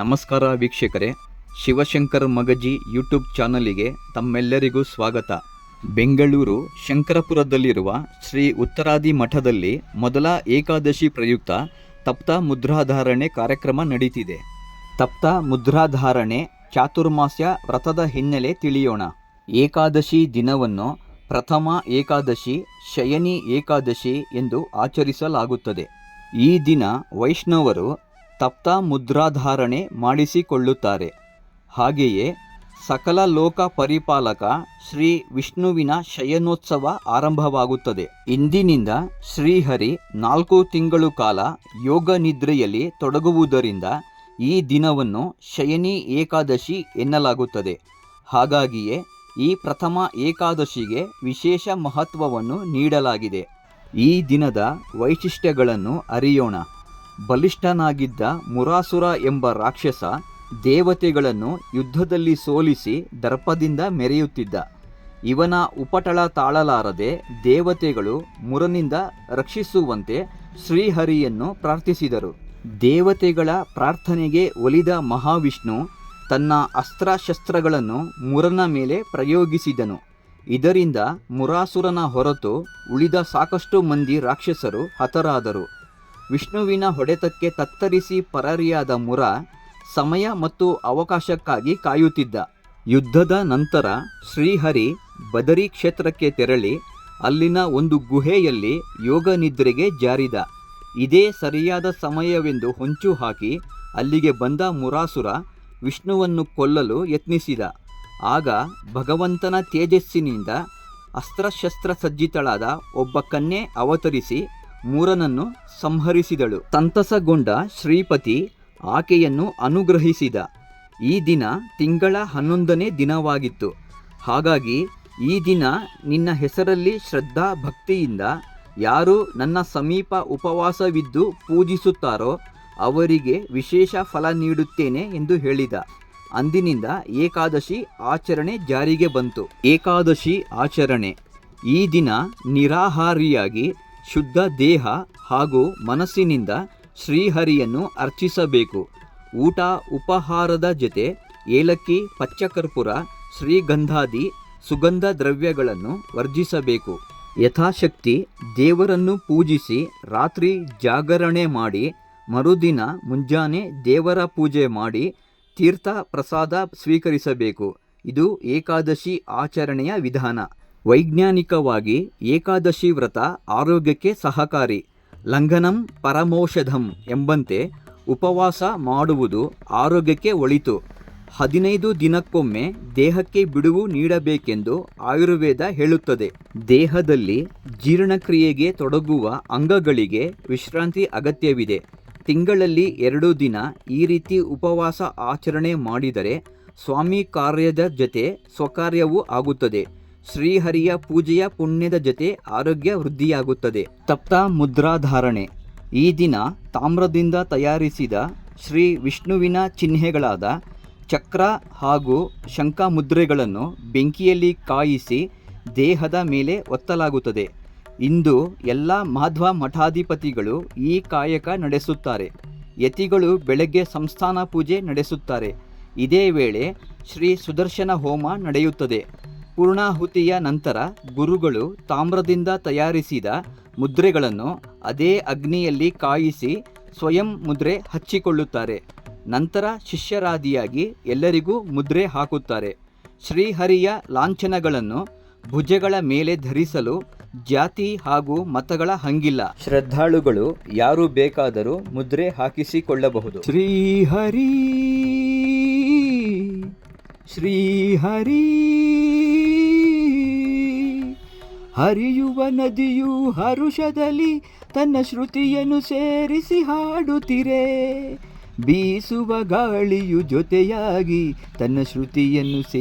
ನಮಸ್ಕಾರ ವೀಕ್ಷಕರೇ, ಶಿವಶಂಕರ್ ಮಗಜಿ ಯೂಟ್ಯೂಬ್ ಚಾನಲಿಗೆ ತಮ್ಮೆಲ್ಲರಿಗೂ ಸ್ವಾಗತ. ಬೆಂಗಳೂರು ಶಂಕರಪುರದಲ್ಲಿರುವ ಶ್ರೀ ಉತ್ತರಾದಿ ಮಠದಲ್ಲಿ ಮೊದಲ ಏಕಾದಶಿ ಪ್ರಯುಕ್ತ ತಪ್ತ ಮುದ್ರಾಧಾರಣೆ ಕಾರ್ಯಕ್ರಮ ನಡೀತಿದೆ. ತಪ್ತ ಮುದ್ರಾಧಾರಣೆ ಚಾತುರ್ಮಾಸ್ಯ ವ್ರತದ ಹಿನ್ನೆಲೆ ತಿಳಿಯೋಣ. ಏಕಾದಶಿ ದಿನವನ್ನು ಪ್ರಥಮ ಏಕಾದಶಿ, ಶಯನಿ ಏಕಾದಶಿ ಎಂದು ಆಚರಿಸಲಾಗುತ್ತದೆ. ಈ ದಿನ ವೈಷ್ಣವರು ತಪ್ತ ಮುದ್ರಾಧಾರಣೆ ಮಾಡಿಸಿಕೊಳ್ಳುತ್ತಾರೆ. ಹಾಗೆಯೇ ಸಕಲ ಲೋಕ ಪರಿಪಾಲಕ ಶ್ರೀ ವಿಷ್ಣುವಿನ ಶಯನೋತ್ಸವ ಆರಂಭವಾಗುತ್ತದೆ. ಇಂದಿನಿಂದ ಶ್ರೀಹರಿ ನಾಲ್ಕು ತಿಂಗಳು ಕಾಲ ಯೋಗ ನಿದ್ರೆಯಲ್ಲಿ ತೊಡಗುವುದರಿಂದ ಈ ದಿನವನ್ನು ಶಯನಿ ಏಕಾದಶಿ ಎನ್ನಲಾಗುತ್ತದೆ. ಹಾಗಾಗಿಯೇ ಈ ಪ್ರಥಮ ಏಕಾದಶಿಗೆ ವಿಶೇಷ ಮಹತ್ವವನ್ನು ನೀಡಲಾಗಿದೆ. ಈ ದಿನದ ವೈಶಿಷ್ಟ್ಯಗಳನ್ನು ಅರಿಯೋಣ. ಬಲಿಷ್ಠನಾಗಿದ್ದ ಮುರಾಸುರ ಎಂಬ ರಾಕ್ಷಸ ದೇವತೆಗಳನ್ನು ಯುದ್ಧದಲ್ಲಿ ಸೋಲಿಸಿ ದರ್ಪದಿಂದ ಮೆರೆಯುತ್ತಿದ್ದ. ಇವನ ಉಪಟಳ ತಾಳಲಾರದೆ ದೇವತೆಗಳು ಮುರನಿಂದ ರಕ್ಷಿಸುವಂತೆ ಶ್ರೀಹರಿಯನ್ನು ಪ್ರಾರ್ಥಿಸಿದರು. ದೇವತೆಗಳ ಪ್ರಾರ್ಥನೆಗೆ ಒಲಿದ ಮಹಾವಿಷ್ಣು ತನ್ನ ಅಸ್ತ್ರಶಸ್ತ್ರಗಳನ್ನು ಮುರನ ಮೇಲೆ ಪ್ರಯೋಗಿಸಿದನು. ಇದರಿಂದ ಮುರಾಸುರನ ಹೊರತು ಉಳಿದ ಸಾಕಷ್ಟು ಮಂದಿ ರಾಕ್ಷಸರು ಹತರಾದರು. ವಿಷ್ಣುವಿನ ಹೊಡೆತಕ್ಕೆ ತತ್ತರಿಸಿ ಪರಾರಿಯಾದ ಮುರ ಸಮಯ ಮತ್ತು ಅವಕಾಶಕ್ಕಾಗಿ ಕಾಯುತ್ತಿದ್ದ. ಯುದ್ಧದ ನಂತರ ಶ್ರೀಹರಿ ಬದರಿ ಕ್ಷೇತ್ರಕ್ಕೆ ತೆರಳಿ ಅಲ್ಲಿನ ಒಂದು ಗುಹೆಯಲ್ಲಿ ಯೋಗ ನಿದ್ರೆಗೆ ಜಾರಿದ. ಇದೇ ಸರಿಯಾದ ಸಮಯವೆಂದು ಹೊಂಚು ಹಾಕಿ ಅಲ್ಲಿಗೆ ಬಂದ ಮುರಾಸುರ ವಿಷ್ಣುವನ್ನು ಕೊಲ್ಲಲು ಯತ್ನಿಸಿದ. ಆಗ ಭಗವಂತನ ತೇಜಸ್ಸಿನಿಂದ ಅಸ್ತ್ರಶಸ್ತ್ರ ಸಜ್ಜಿತಳಾದ ಒಬ್ಬ ಕನ್ಯೆ ಅವತರಿಸಿ ಮೂರನನ್ನು ಸಂಹರಿಸಿದಳು. ಸಂತಸಗೊಂಡ ಶ್ರೀಪತಿ ಆಕೆಯನ್ನು ಅನುಗ್ರಹಿಸಿದ. ಈ ದಿನ ತಿಂಗಳ ಹನ್ನೊಂದನೇ ದಿನವಾಗಿತ್ತು. ಹಾಗಾಗಿ ಈ ದಿನ ನಿನ್ನ ಹೆಸರಲ್ಲಿ ಶ್ರದ್ಧಾ ಭಕ್ತಿಯಿಂದ ಯಾರು ನನ್ನ ಸಮೀಪ ಉಪವಾಸವಿದ್ದು ಪೂಜಿಸುತ್ತಾರೋ ಅವರಿಗೆ ವಿಶೇಷ ಫಲ ನೀಡುತ್ತೇನೆ ಎಂದು ಹೇಳಿದ. ಅಂದಿನಿಂದ ಏಕಾದಶಿ ಆಚರಣೆ ಜಾರಿಗೆ ಬಂತು. ಏಕಾದಶಿ ಆಚರಣೆ. ಈ ದಿನ ನಿರಾಹಾರಿಯಾಗಿ ಶುದ್ಧ ದೇಹ ಹಾಗೂ ಮನಸ್ಸಿನಿಂದ ಶ್ರೀಹರಿಯನ್ನು ಅರ್ಚಿಸಬೇಕು. ಊಟ ಉಪಹಾರದ ಜೊತೆ ಏಲಕ್ಕಿ, ಪಚ್ಚಕರ್ಪೂರ, ಶ್ರೀಗಂಧಾದಿ, ಸುಗಂಧ ದ್ರವ್ಯಗಳನ್ನು ವರ್ಜಿಸಬೇಕು. ಯಥಾಶಕ್ತಿ ದೇವರನ್ನು ಪೂಜಿಸಿ ರಾತ್ರಿ ಜಾಗರಣೆ ಮಾಡಿ, ಮರುದಿನ ಮುಂಜಾನೆ ದೇವರ ಪೂಜೆ ಮಾಡಿ, ತೀರ್ಥ ಪ್ರಸಾದ ಸ್ವೀಕರಿಸಬೇಕು. ಇದು ಏಕಾದಶಿ ಆಚರಣೆಯ ವಿಧಾನ. ವೈಜ್ಞಾನಿಕವಾಗಿ ಏಕಾದಶಿ ವ್ರತ ಆರೋಗ್ಯಕ್ಕೆ ಸಹಕಾರಿ. ಲಂಘನಂ ಪರಮೌಷಧಂ ಎಂಬಂತೆ ಉಪವಾಸ ಮಾಡುವುದು ಆರೋಗ್ಯಕ್ಕೆ ಒಳಿತು. ಹದಿನೈದು ದಿನಕ್ಕೊಮ್ಮೆ ದೇಹಕ್ಕೆ ಬಿಡುವು ನೀಡಬೇಕೆಂದು ಆಯುರ್ವೇದ ಹೇಳುತ್ತದೆ. ದೇಹದಲ್ಲಿ ಜೀರ್ಣಕ್ರಿಯೆಗೆ ತೊಡಗುವ ಅಂಗಗಳಿಗೆ ವಿಶ್ರಾಂತಿ ಅಗತ್ಯವಿದೆ. ತಿಂಗಳಲ್ಲಿ ಎರಡು ದಿನ ಈ ರೀತಿ ಉಪವಾಸ ಆಚರಣೆ ಮಾಡಿದರೆ ಸ್ವಾಮಿ ಕಾರ್ಯದ ಜೊತೆ ಸ್ವಕಾರ್ಯವೂ ಆಗುತ್ತದೆ. ಶ್ರೀಹರಿಯ ಪೂಜೆಯ ಪುಣ್ಯದ ಜೊತೆ ಆರೋಗ್ಯ ವೃದ್ಧಿಯಾಗುತ್ತದೆ. ತಪ್ತ ಮುದ್ರಾಧಾರಣೆ. ಈ ದಿನ ತಾಮ್ರದಿಂದ ತಯಾರಿಸಿದ ಶ್ರೀ ವಿಷ್ಣುವಿನ ಚಿಹ್ನೆಗಳಾದ ಚಕ್ರ ಹಾಗೂ ಶಂಖ ಮುದ್ರೆಗಳನ್ನು ಬೆಂಕಿಯಲ್ಲಿ ಕಾಯಿಸಿ ದೇಹದ ಮೇಲೆ ಒತ್ತಲಾಗುತ್ತದೆ. ಇಂದು ಎಲ್ಲ ಮಾಧ್ವ ಮಠಾಧಿಪತಿಗಳು ಈ ಕಾಯಕ ನಡೆಸುತ್ತಾರೆ. ಯತಿಗಳು ಬೆಳಗ್ಗೆ ಸಂಸ್ಥಾನ ಪೂಜೆ ನಡೆಸುತ್ತಾರೆ. ಇದೇ ವೇಳೆ ಶ್ರೀ ಸುದರ್ಶನ ಹೋಮ ನಡೆಯುತ್ತದೆ. ಪೂರ್ಣಾಹುತಿಯ ನಂತರ ಗುರುಗಳು ತಾಮ್ರದಿಂದ ತಯಾರಿಸಿದ ಮುದ್ರೆಗಳನ್ನು ಅದೇ ಅಗ್ನಿಯಲ್ಲಿ ಕಾಯಿಸಿ ಸ್ವಯಂ ಮುದ್ರೆ ಹಚ್ಚಿಕೊಳ್ಳುತ್ತಾರೆ. ನಂತರ ಶಿಷ್ಯರಾದಿಯಾಗಿ ಎಲ್ಲರಿಗೂ ಮುದ್ರೆ ಹಾಕುತ್ತಾರೆ. ಶ್ರೀಹರಿಯ ಲಾಂಛನಗಳನ್ನು ಭುಜಗಳ ಮೇಲೆ ಧರಿಸಲು ಜಾತಿ ಹಾಗೂ ಮತಗಳ ಹಂಗಿಲ್ಲ. ಶ್ರದ್ಧಾಳುಗಳು ಯಾರು ಬೇಕಾದರೂ ಮುದ್ರೆ ಹಾಕಿಸಿಕೊಳ್ಳಬಹುದು. ಶ್ರೀಹರಿ ಶ್ರೀಹರಿ. ಹರಿಯುವ ನದಿಯು ಹರುಷದಲ್ಲಿ ತನ್ನ ಶ್ರುತಿಯನ್ನು ಸೇರಿಸಿ ಹಾಡುತ್ತಿರೆ. ಬೀಸುವ ಗಾಳಿಯು ಜೊತೆಯಾಗಿ ತನ್ನ ಶ್ರುತಿಯನ್ನು ಸೇ